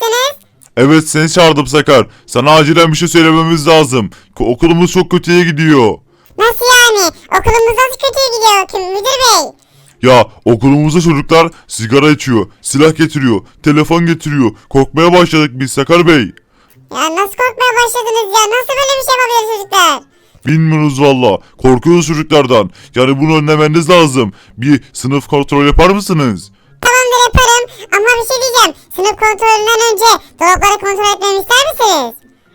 çağırmışsınız? Evet seni çağırdım Sakar. Sana acilen bir şey söylememiz lazım. Ko- Okulumuz çok kötüye gidiyor. Nasıl yani? Okulumuz nasıl kötüye gidiyor ki müdür bey? Ya okulumuzda çocuklar sigara içiyor, silah getiriyor, telefon getiriyor. Korkmaya başladık biz Sakar Bey. Ya nasıl korkmaya başladınız ya? Nasıl böyle bir şey yapabilir çocuklar? Bilmiyoruz valla. Korkuyoruz çocuklardan. Yani bunu önlemeniz lazım. Bir sınıf kontrol yapar mısınız? Tamamdır yaparım ama bir şey diyeceğim. Sınıf kontrolünden önce dolapları kontrol etmemi ister misiniz?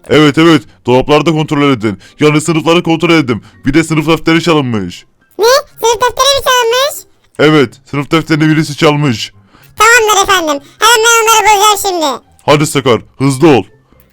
Evet evet dolaplarda kontrol edin. Yani sınıfları kontrol edin. Bir de sınıf defteri çalınmış. Ne? Sınıf defteri mi çalınmış? Evet sınıf defterini birisi çalmış. Tamamdır efendim. Hemen ben onları bulacağım şimdi. Hadi Sakar hızlı ol.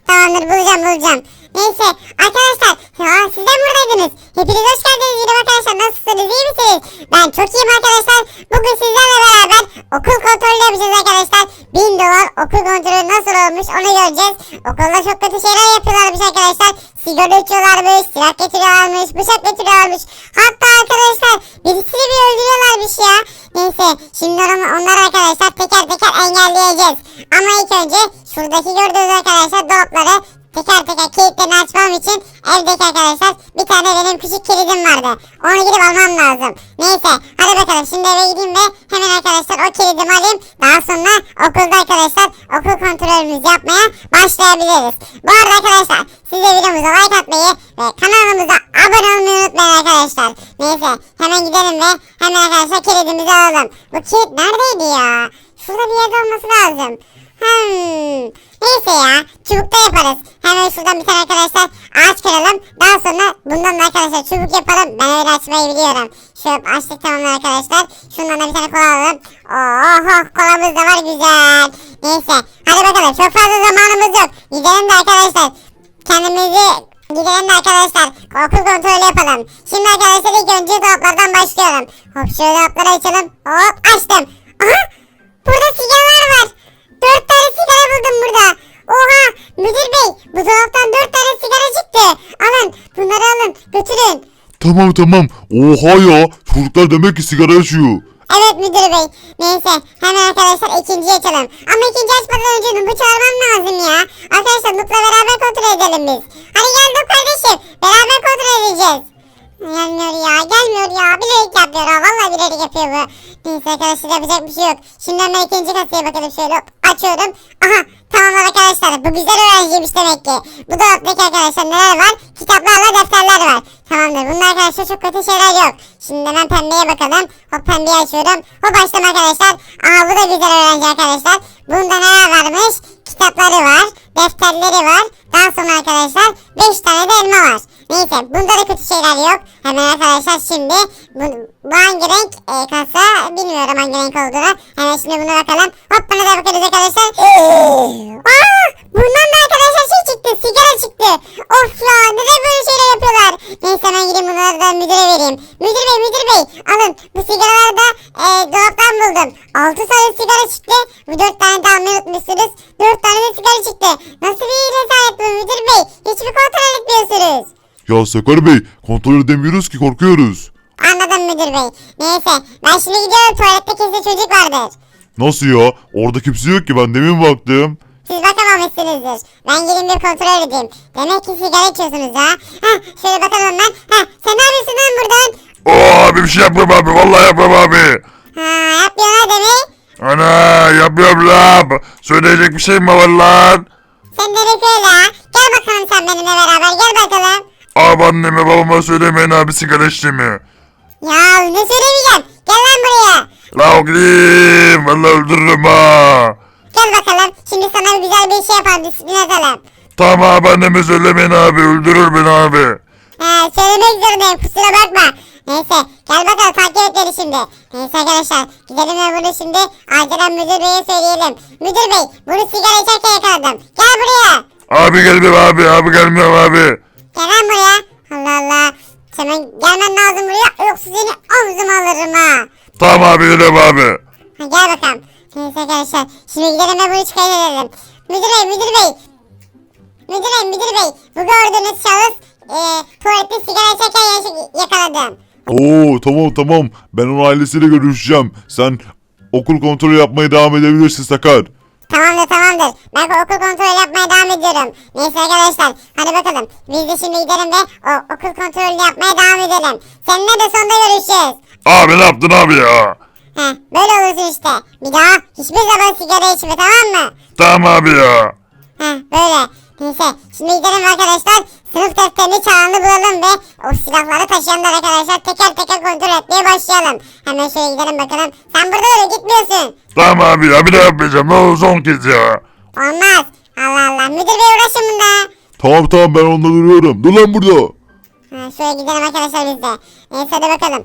Tamamdır bulacağım bulacağım. Neyse arkadaşlar ya siz de buradaydınız. Hepiniz hoş geldiniz yine arkadaşlar nasılsınız iyi misiniz? Ben çok iyiyim arkadaşlar. Bugün sizlerle beraber okul kontrolü yapacağız arkadaşlar. 1000 dolar okul kontrolü nasıl olmuş onu göreceğiz. Okulda çok kötü şeyler yapıyorlarmış arkadaşlar. Sigara içiyorlarmış, silah getiriyorlarmış, bıçak getiriyorlarmış. Hatta arkadaşlar birisini bir öldürüyorlarmış ya. Neyse şimdi onları arkadaşlar teker teker engelleyeceğiz. Ama ilk önce şuradaki gördüğünüz arkadaşlar dolapları teker teker kilitlerini açmam için evdeki arkadaşlar bir tane benim küçük kilidim vardı. Onu gidip almam lazım. Neyse hadi bakalım şimdi eve gideyim ve hemen arkadaşlar o kilidimi alayım. Daha sonra okulda arkadaşlar okul kontrolümüzü yapmaya başlayabiliriz. Bu arada arkadaşlar siz de videomuza like atmayı ve kanalımıza abone olmayı unutmayın arkadaşlar. Neyse hemen gidelim ve hemen arkadaşlar kilidimizi alalım. Bu kilit neredeydi ya? Şurada bir yerde olması lazım. Hmm. Neyse ya çubukta yaparız. Hemen şuradan bir tane arkadaşlar ağaç kıralım. Daha sonra bundan da arkadaşlar çubuk yapalım. Ben öyle açmayı biliyorum. Şöyle açtık tamamlar arkadaşlar. Şundan da bir tane kola alalım. Oh kolamız da var güzel. Neyse hadi bakalım çok fazla zamanımız yok. Gidelim de arkadaşlar kendimizi Gidelim de arkadaşlar okul kontrolü yapalım. Şimdi arkadaşlar ilk önce dolaplardan başlıyorum. Hop şöyle dolapları açalım. Hop açtım. Aha burada sigaralar var. Dört tane sigara buldum burada. Oha müdür bey bu dolaptan dört tane sigara çıktı. Alın bunları alın götürün. Tamam tamam. Oha ya. Çocuklar demek ki sigara içiyor. Evet müdür bey. Neyse hemen arkadaşlar ikinciyi açalım. Ama ikinci açmadan önce Nub'u çağırmam lazım ya. Arkadaşlar Nub'la beraber kontrol edelim biz. Hadi gel Nub kardeşim. Beraber kontrol edeceğiz. Gelmiyor ya gelmiyor ya. Bilerek yapıyor ha. Vallahi bilerek yapıyor bu. Neyse arkadaşlar yapacak bir şey yok. Şimdi hemen ikinci kasaya bakalım şöyle hop açıyorum. Aha tamam arkadaşlar bu güzel öğrenciymiş demek ki. Bu dolaptaki arkadaşlar neler var? Kitaplarla defterler var. Tamamdır bunda arkadaşlar çok kötü şeyler yok. Şimdi hemen pembeye bakalım. Hop pembeyi açıyorum. Hop açtım arkadaşlar. Aa bu da güzel öğrenci arkadaşlar. Bunda neler varmış? Kitapları var. Defterleri var. Daha sonra arkadaşlar 5 tane de elma var. Neyse bunda da kötü şeyler yok. Hemen arkadaşlar şimdi bu, bu hangi renk e, kasa bilmiyorum hangi renk olduğunu. Hemen şimdi buna bakalım. Hop buna da bakarız arkadaşlar. Aa, bundan da arkadaşlar şey çıktı sigara çıktı. Of ya neden böyle şeyler yapıyorlar. Neyse hemen gideyim bunları da müdüre vereyim. Müdür bey müdür bey alın bu sigaraları da e, dolaptan buldum. 6 tane sigara çıktı. Bu 4 tane de almayı unutmuşsunuz. 4 tane de sigara çıktı. Nasıl bir rezalet bu müdür bey. Hiçbir kontrol etmiyorsunuz. Ya Sakar Bey kontrol edemiyoruz ki korkuyoruz. Anladım müdür bey. Neyse ben şimdi gidiyorum tuvalette kesin çocuk vardır. Nasıl ya? Orada kimse yok ki ben demin baktım. Siz bakamamışsınızdır. Ben gelin bir kontrol edeyim. Demek ki sigara içiyorsunuz ha. Heh şöyle bakalım ben. Heh sen ne yapıyorsun lan buradan? Aa abi bir şey yapmam abi vallahi yapmam abi. Ha yapmıyorsun ha demek. Ana yapıyorum lan. Söyleyecek bir şey mi var lan? Sen de öyle ha. Gel bakalım sen benimle beraber gel bakalım. Abi anneme babama söylemeyin abi sigara içtiğimi. Ya ne söylemeyeceğim. Gel lan buraya. La gideyim vallahi öldürürüm ha. Gel bakalım. Şimdi sana güzel bir şey yapalım. Disiplin atalım. Tamam abi anneme söylemeyin abi öldürür beni abi. He söylemek zorundayım kusura bakma. Neyse gel bakalım takip et beni şimdi. Neyse arkadaşlar gidelim ve bunu şimdi acilen müdür beye söyleyelim. Müdür bey bunu sigara içerken yakaladım. Gel buraya. Abi gelmiyorum abi abi gelmiyorum abi. Gel lan buraya. Allah Allah. Hemen gelmen lazım buraya yoksa seni omzuma alırım ha. Tamam abi geliyorum abi. Ha, gel bakalım. Neyse arkadaşlar. Şimdi gidelim ve bunu çıkartalım. Müdür bey, müdür bey. Müdür bey, müdür bey. Bu gördüğünüz şahıs e, tuvalette sigara içerken yaş- yakaladım. Oo tamam tamam ben onun ailesiyle görüşeceğim. Sen okul kontrolü yapmaya devam edebilirsin Sakar. Tamamdır tamamdır. Ben okul kontrolü yapmaya devam ediyorum. Neyse arkadaşlar hadi bakalım. Biz de şimdi gidelim ve o okul kontrolü yapmaya devam edelim. Seninle de sonunda görüşeceğiz. Abi ne yaptın abi ya? Heh, böyle olursun işte. Bir daha hiçbir zaman sigara içme tamam mı? Tamam abi ya. Heh, böyle. Neyse şimdi gidelim arkadaşlar. Sınıf defterini çalanı bulalım ve o silahları taşıyanlar arkadaşlar teker teker kontrol etmeye başlayalım. Hemen şöyle gidelim bakalım. Sen burada öyle gitmiyorsun. Tamam abi ya bir daha yapmayacağım. Ne olur son kez ya. Olmaz. Allah Allah. Müdür bey uğraşın bunda. Tamam tamam ben onda duruyorum. Dur lan burada. Ha, şöyle gidelim arkadaşlar biz de. Neyse hadi bakalım.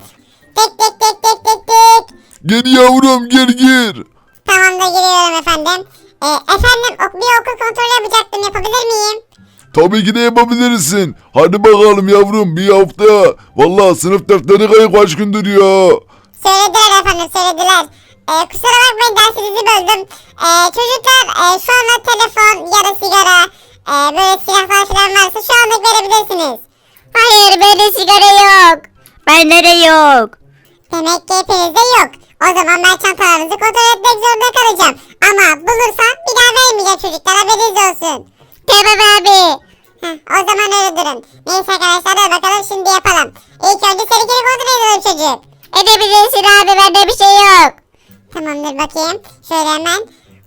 Tek tek tek tek tek tek. Gir yavrum gir gir. Tamam da giriyorum efendim. Ee, efendim ok- bir okul kontrolü yapacaktım. Yapabilir miyim? Tabii ki de yapabilirsin. Hadi bakalım yavrum bir hafta. Vallahi sınıf defteri kayıp kaç gündür ya. Söylediler efendim söylediler. Ee, kusura bakmayın dersinizi böldüm. Ee, çocuklar e, şu anda telefon ya da sigara e, böyle silahlar falan varsa şu anda verebilirsiniz. Hayır bende sigara yok. Bende de yok. Demek ki hepinizde yok. O zaman ben çantalarınızı kontrol etmek zorunda kalacağım. Ama bulursam bir daha vermeyeceğim çocuklar haberiniz olsun. Tamam abi. Heh, o zaman öyle durun. Neyse arkadaşlar hadi bakalım şimdi yapalım. İlk önce seninkini kontrol edelim çocuk. Edebilirsin abi bende bir şey yok. Tamamdır bakayım. Şöyle hemen.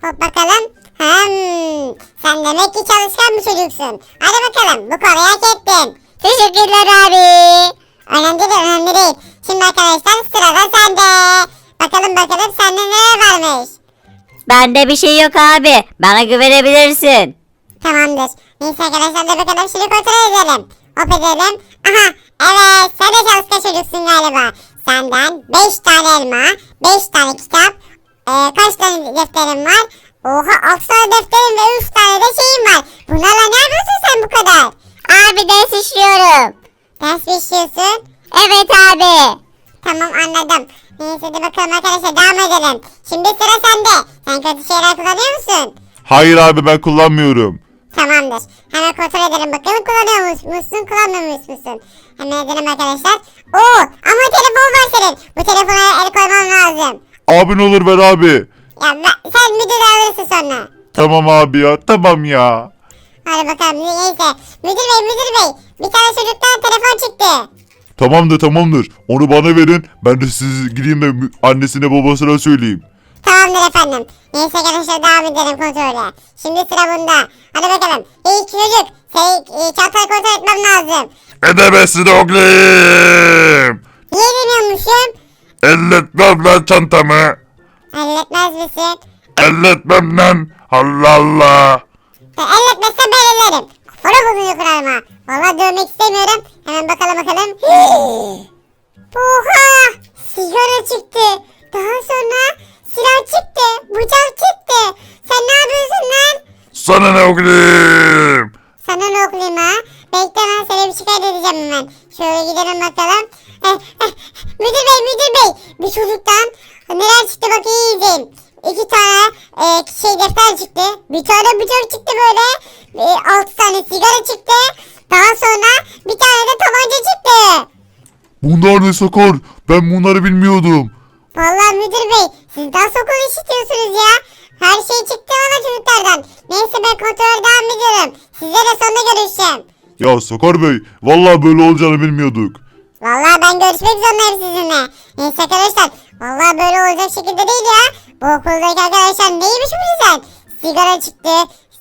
Hop bakalım. Hmm, sen demek ki çalışkan bir çocuksun. Hadi bakalım bu konuyu hak ettin. Teşekkürler abi. Önemli değil önemli değil. Şimdi arkadaşlar sırada sende. Bakalım bakalım sende neler varmış. Bende bir şey yok abi. Bana güvenebilirsin. Tamamdır. Neyse arkadaşlar da bakalım şimdi kontrol edelim. Hop edelim. Aha evet sen de çalışkan çocuksun galiba. Senden 5 tane elma, 5 tane kitap, e, kaç tane defterin var? Oha 6 tane defterin ve 3 tane de şeyin var. Bunlarla ne yapıyorsun sen bu kadar? Abi ders işliyorum. Ders mi işliyorsun? Evet abi. Tamam anladım. Neyse hadi bakalım arkadaşlar devam edelim. Şimdi sıra sende. Sen kötü şeyler kullanıyor musun? Hayır abi ben kullanmıyorum. Tamamdır. Hemen kontrol edelim bakalım kullanıyor musun, kullanmıyor musun? Hemen edelim arkadaşlar. Oo ama telefon var senin. Bu telefona el koymam lazım. Abi ne olur ver abi. Ya ben- sen müdür alırsın sonra. Tamam abi ya tamam ya. Hadi bakalım neyse. Müdür bey müdür bey. Bir tane çocuktan telefon çıktı. Tamamdır tamamdır. Onu bana verin. Ben de siz gideyim de annesine babasına söyleyeyim. Tamamdır efendim. Neyse arkadaşlar devam edelim kontrole. Şimdi sıra bunda. Hadi bakalım. İlk çocuk. Şey, e, çantayı kontrol etmem lazım. Edemezsin oğlum. Niye demiyormuşum? Elletmem lan çantamı. Halletmez misin? Elletmem lan. Allah Allah. E, elletmezsen ben ellerim. Kafana bulunuyor kırarma. Valla dövmek istemiyorum. Hemen bakalım bakalım. Oha! Sigara çıktı. Daha sonra silah çıktı. Bıçak çıktı. Sen ne yapıyorsun lan? Sana ne oğlum? Sana ne okuyayım ha? Bekle ben seni bir şikayet edeceğim hemen. Şöyle gidelim bakalım. Eh, eh, müdür bey müdür bey. Bir çocuktan neler çıktı bak iyi izleyin. İki tane e, şey defter çıktı. Bir tane bıçak çıktı böyle. E, altı tane sigara çıktı. Daha sonra bir tane de tabanca çıktı. Bunlar ne sakar? Ben bunları bilmiyordum. Vallahi müdür bey siz daha sokul işitiyorsunuz ya. Her şey çıktı bana çocuklardan. Neyse ben kontrol devam ediyorum. Sizlerle sonra görüşeceğim. Ya Sakar Bey, vallahi böyle olacağını bilmiyorduk. Vallahi ben görüşmek zorundayım sizinle. Neyse arkadaşlar. Vallahi böyle olacak şekilde değil ya. Bu okuldaki arkadaşlar neymiş bu güzel? Sigara çıktı,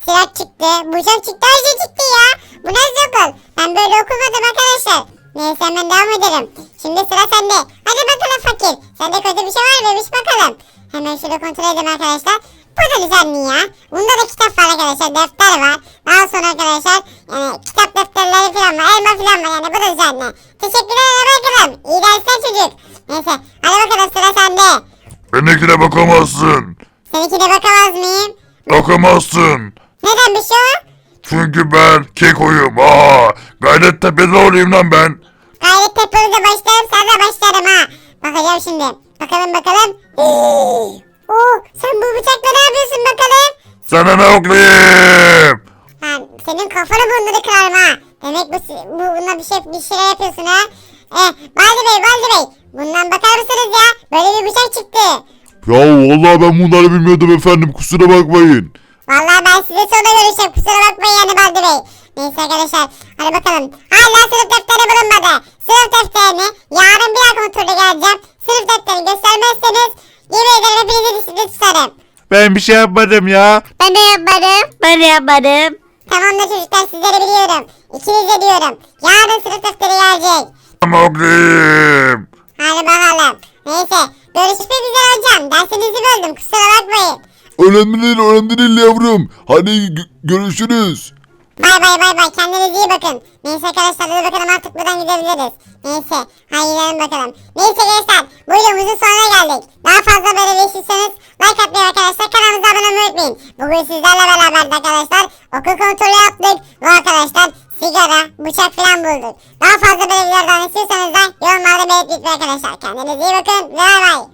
silah çıktı, bıçak çıktı, her şey çıktı ya. Bu nasıl okul? Ben böyle okumadım arkadaşlar. Neyse hemen devam edelim. Şimdi sıra sende. Hadi bakalım fakir. Sende kötü bir şey var mıymış bakalım. Hemen şöyle kontrol edelim arkadaşlar. Bu da güzel mi ya? Bunda da kitap var arkadaşlar. Defter var. Daha sonra arkadaşlar yani kitap defterleri falan var. Elma falan var yani. Bu da güzel mi? Teşekkürler bakalım. İyi dersler çocuk. Neyse. Hadi bakalım sıra sende. Benimkine bakamazsın. Seninkine bakamaz mıyım? Bakamazsın. Neden bir şey o? Çünkü ben kekoyum. Aa, gayret tepede olayım lan ben. Gayret tepenize başlarım sana da başlarım ha. Bakacağım şimdi. Bakalım bakalım. Oo, sen bu bıçakla ne yapıyorsun bakalım? Sana ne? Ha, senin kafanı burnunu kırarım ha. Demek bu, bu buna bir şey bir şeyler yapıyorsun ha. Eh, Baldi Bey, Baldi Bey. Bundan bakar mısınız ya? Böyle bir bıçak çıktı. Ya vallahi ben bunları bilmiyordum efendim kusura bakmayın. Vallahi ben size sonra görüşeceğim. Kusura bakmayın yani Baldi Bey. Neyse arkadaşlar. Hadi bakalım. Hala sınıf defteri bulunmadı. Sınıf defterini yarın bir daha kontrole geleceğim. Sınıf defterini göstermezseniz yemin ederim hepinizi disiplin tutarım. Ben bir şey yapmadım ya. Ben de yapmadım. Ben de yapmadım. Tamamdır çocuklar sizleri biliyorum. İkinize diyorum. Yarın sınıf defteri gelecek. Tamamdır. Hadi bakalım. Neyse. Görüşmek üzere hocam. Dersinizi böldüm. Kusura bakmayın. Önemli değil önemli değil yavrum. Hadi gö- görüşürüz. Bay bay bay bay. Kendinize iyi bakın. Neyse arkadaşlar hadi bakalım artık buradan gidebiliriz. Neyse. Hadi gidelim bakalım. Neyse arkadaşlar. Bu videomuzun sonuna geldik. Daha fazla böyle değişirseniz like atmayı arkadaşlar. Kanalımıza abone olmayı unutmayın. Bugün sizlerle beraber arkadaşlar okul kontrolü yaptık. Ve arkadaşlar sigara, bıçak falan bulduk. Daha fazla böyle videolardan istiyorsanız da yorumlarda belirtmeyin arkadaşlar. Kendinize iyi bakın bay bay.